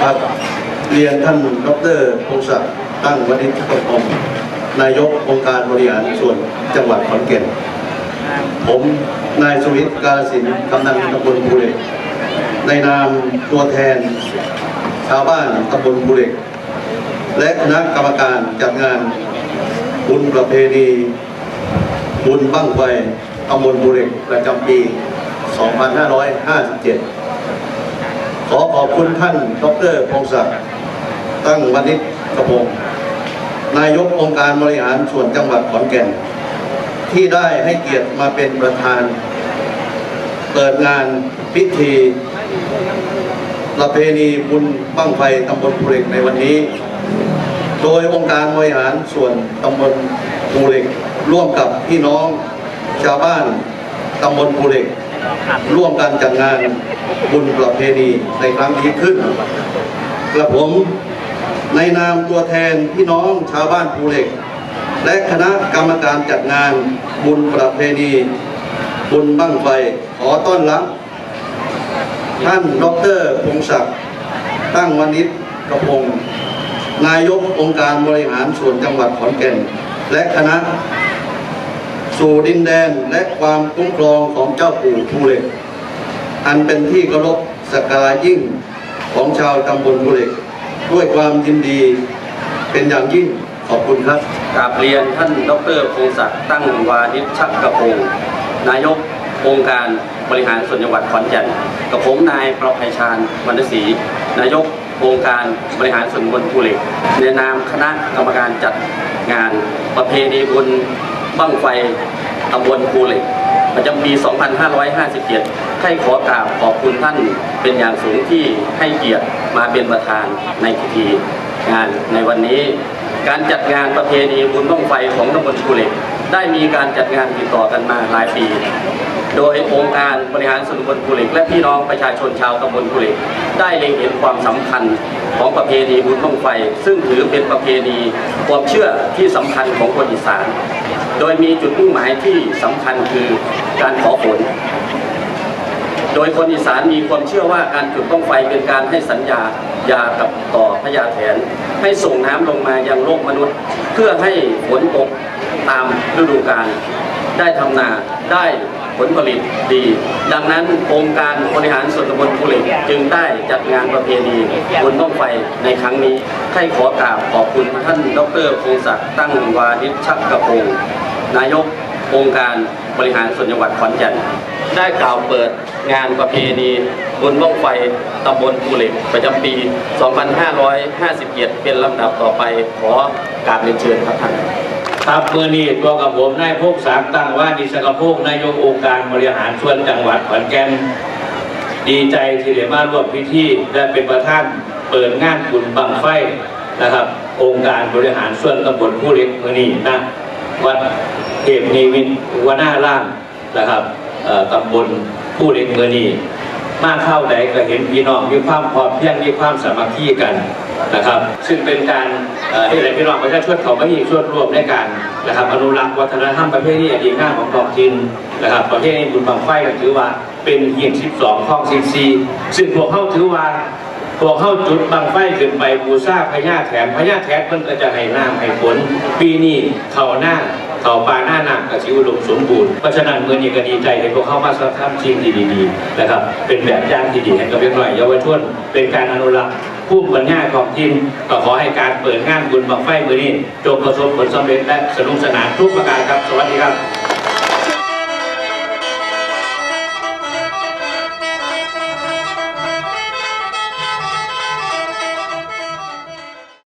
ครับเรียนท่านดรพงศักดิ์ตั้งวณิชกพงศ์นายกองค์การบริหารส่วนจังหวัดขอนแก่น ผมนายสุวิทย์กาลสิล์กำนันตำบลภูเหล็กในนามตัวแทน ชาวบ้านตำบลภูเหล็ก และคณะกรรมการจัดงานบุญประเพณีบุญบั้งไฟตำบลภูเหล็กประจำปี 2557 อขอบคุณท่านดรพงศักดิ์ตั้งวณิชกระพงนายกองค์การบริหารส่วนจังหวัดขอนแก่น ที่ได้ให้เกียรติมาเป็นประธาน เปิดงานพิธีประเพณีบุญบั้งไฟตำบลภูเหล็กในวันนี้ โดยองค์การบริหารส่วนตำบลภูเหล็กร่วมกับพี่น้องชาวบ้านตำบลภูเหล็ก ร่วมกันจัดงานบุญประเพณีในครั้งนี้ขึ้นกระผมในนามตัวแทนพี่น้องชาวบ้านภูเหล็ก และคณะกรรมการจัดงานบุญประเพณี บุญบั้งไฟขอต้อนรับ ท่านดรพงศักดิ์ตั้งวณิชกระพงศ์นายกองค์การบริหารส่วนจังหวัดขอนแก่น และคณะ สู่ดินแดนและความคุ้มครองของเจ้าปู่ภูเหล็ก อันเป็นที่เคารพสักการยิ่งของชาวตำบลภูเหล็ก ด้วยความยินดีเป็นอย่างยิ่งขอบคุณครับกราบเรียนท่านดรพงศักดิ์ตั้งวานิชชักกระพงนายกองค์การบริหารส่วนจังหวัดขอนแก่นกับผมนายประภัยชาญวรรณศรีนายกองค์การบริหารส่วนบลภูเหล็กในนามคณะกรรมการจัดงานประเพณีบุญ บั้งไฟตำบลภูเหล็กประจำปี 2557ให้ขอกราบขอบคุณท่านเป็นอย่างสูงที่ให้เกียรติมาเป็นประธานในพิธีงานในวันนี้ การจัดงานประเพณีบุญบ้างไฟของตำบลภูเหล็ก ได้มีการจัดงานติดต่อกันมาหลายปี โดยองค์การบริหารส่วนตำบลภูเหล็ก และพี่น้องประชาชนชาวตำบลภูเหล็ก ได้เล็งเห็นความสำคัญของประเพณีบุญบ้างไฟ ซึ่งถือเป็นประเพณีความเชื่อที่สำคัญของคนอีสาน โดยมีจุดมุ่งหมายที่สำคัญคือการขอฝนโดยคนอีสานมีความเชื่อว่าการจุดบ้างไฟเป็นการให้สัญญา ยากับต่อพญาแถน ให้ส่งน้ำลงมายังโลกมนุษย์ เพื่อให้ฝนตกตามฤดูกาลได้ทำนาได้ผลผลิตดี ดังนั้นองค์การบริหารส่วนตำบลภูเหล็กจึงได้จัดงานประเพณีบุญบ้างไฟในครั้งนี้ให้ขอกราบขอบคุณท่านดรพงศักดิ์ตั้งวานิชชักกระพงนายกองค์การบริหารส่วนจังหวัดขอนแก่นได้กล่าวเปิดงานประเพณี บุญบ้องไฟตำบลภูเหล็กประจำปี 2557เป็นลำดับต่อไปขอกราบเรียนเชิญครับท่านครับเมื่อนี้ตัวกับผมนายพงศักดิ์ตั้งว่าดิสกภพนายกองค์การบริหารส่วนจังหวัดขอนแก่นดีใจที่ได้มาร่วมพิธีและเป็นประธานเปิดงานบุญบังไฟนะครับ องค์การบริหารส่วนตำบลผู้เล็กเมื่อนี้นะวัดเทพนิมิตรวนาร่ามนะครับตำบลผู้เล็กเมื่อนี้ มาเข้าใดก็เห็นพี่น้องมีความพอเพียงมีความสามัคคีกันนะครับ ซึ่งเป็นการที่ไหนพี่น้องประชาชนเขาไม่มีส่วนร่วมในการนะครับอนุรักษ์วัฒนธรรมประเพณีอดีตงามของท้องถิ่นนะครับประเพณีบุญบังไฟก็ถือว่าเป็นเหียง12ข้อง14ซึ่งพวกเข้าถือว่าพวกเข้าจุดบังไฟขึ้นไปบูชาพญาแถนพญาแถนมันก็จะให้น้ำให้ฝนปีนี้เขาหน้า ต่อปลาหน้าหนักกับชิวลมสมบูรณ์เพราะฉะนั้นเมื่อนี้ก็ดีใจเห็นพวกเข้ามาทำสิ่งที่ดีๆนะครับเป็นแบบอย่างที่ดีให้กับเด็กหน่อยเยาวชนเป็นการอนุรักษ์ผู้บรรยาของทีมก็ขอให้การเปิดงานบุญบังไฟมือนี้จงประสบผลสำเร็จและสนุกสนานทุกประการครับ สวัสดีครับ